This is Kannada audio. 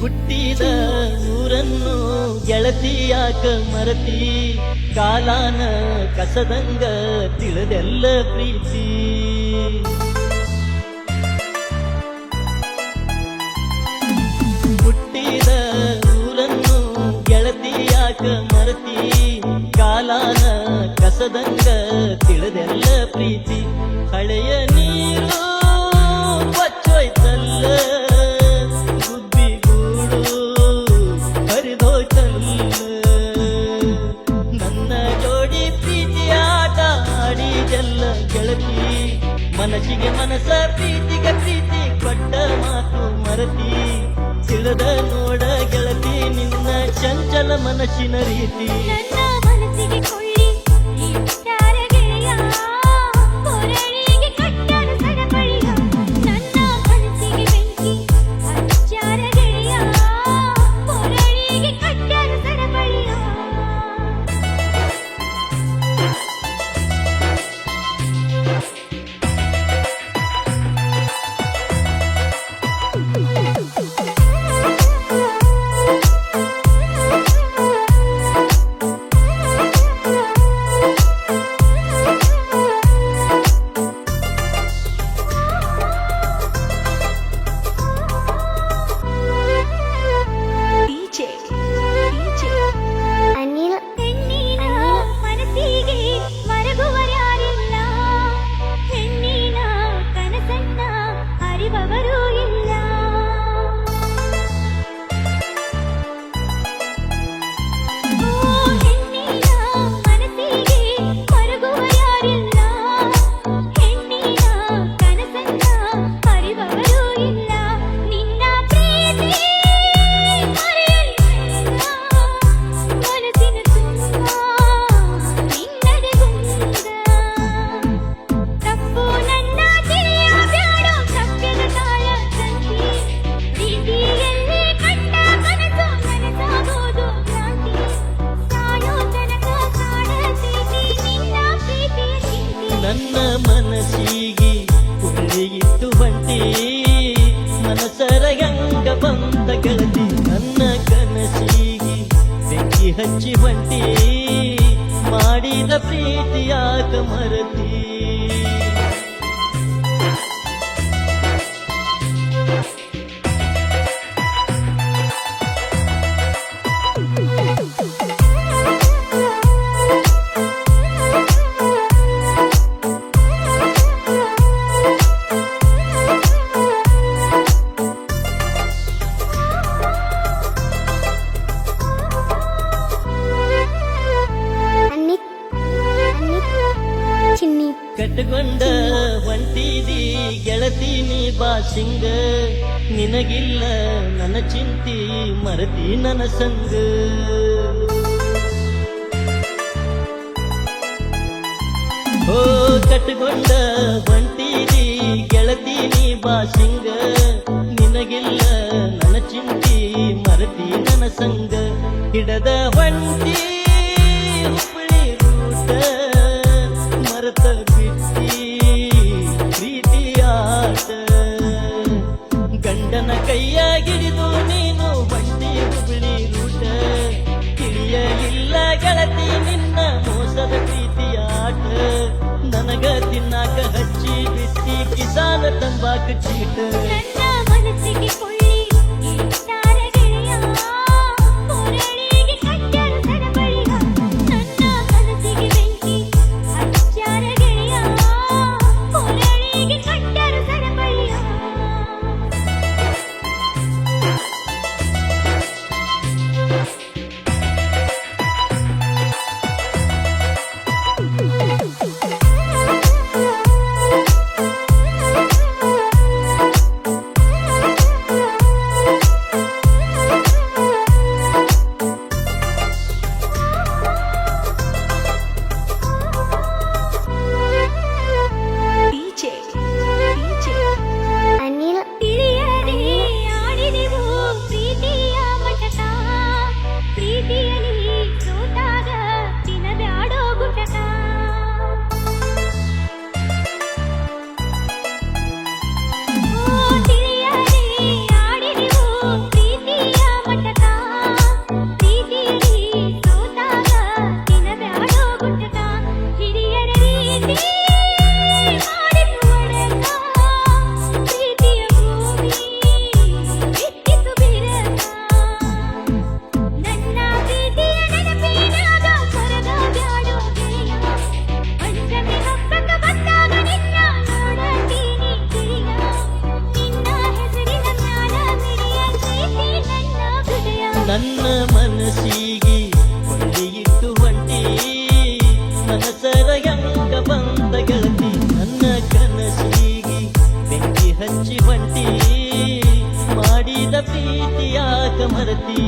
ಹುಟ್ಟಿದ ಊರನ್ನು ಗೆಳತಿಯಾಕ ಮರತಿ ಕಾಲಾನ ಕಸದಂಗ ತಿಳಿದೆಲ್ಲ ಪ್ರೀತಿ ಹುಟ್ಟಿದ ಊರನ್ನು ಗೆಳತಿಯಾಕ ಮರತಿ ಕಾಲಾನ ಕಸದಂಗ ತಿಳಿದೆಲ್ಲ ಪ್ರೀತಿ ಹಳೆಯ ನೀರು ಮನಸ್ಸಿಗೆ ಮನಸ ಪ್ರೀತಿಗೆ ಪ್ರೀತಿ ಕೊಟ್ಟ ಮಾತು ಮರತಿ. ತಿಳಿದ ನೋಡ ಗೆಳತಿ ನಿನ್ನ ಚಂಚಲ ಮನಸ್ಸಿನ ರೀತಿ. ಹಚ್ಚಿ ಬಂಟಿ ಮಾಡಿದ ಪ್ರೀತಿಯಾಗ ಮರತಿ. ಕಟ್ಟಕೊಂಡ ಹೊಂಟಿದಿ ಗೆಳತೀನಿ ಬಾಸಿಂಗ ನಿನಗಿಲ್ಲ ನನ್ನ ಚಿಂತಿ, ಮರತಿ ನನ್ನ ಸಂಗ. ಓ ಕಟ್ಟಕೊಂಡ ಹೊಂಟಿದಿ ಗೆಳತೀನಿ ಬಾಸಿಂಗ ನಿನಗಿಲ್ಲ ನನ್ನ ಚಿಂತಿ, ಮರತಿ ನನ್ನ ಸಂಗ. ಹಿಡದ ಹೊಂಟಿ ಗಂಡನ ಕೈಯಾಗಿಡಿದು ನೀನು ಬಂಡಿ ಹುಬ್ಬಳ್ಳಿ ರೂಟ. ತಿಳಿಯಲಿಲ್ಲ ಗೆಳತಿ, ನಿನ್ನ ಮೋಸದ ಪ್ರೀತಿಯಾಟ ನನಗ ತಿನ್ನಾಕ ಹಚ್ಚಿ ಬಿಟ್ಟಿ ಕಿಸಾನ ತಂಬಾಕ ಚೀಟ. ನನ್ನ ಮನಸ್ಸಿಗೆ ಕೊಳ್ಳಿಯಿಟ್ಟು ಹೊಂಟಿ. ಮನಸರ ಯಂಗ ಬಂದ ಗೆಳತಿ ನನ್ನ ಕನಸಿಗೆ ಬೆಂಕಿ ಹಚ್ಚಿ ಮಾಡಿದ ಪ್ರೀತಿಯಾಗ ಮರತಿ.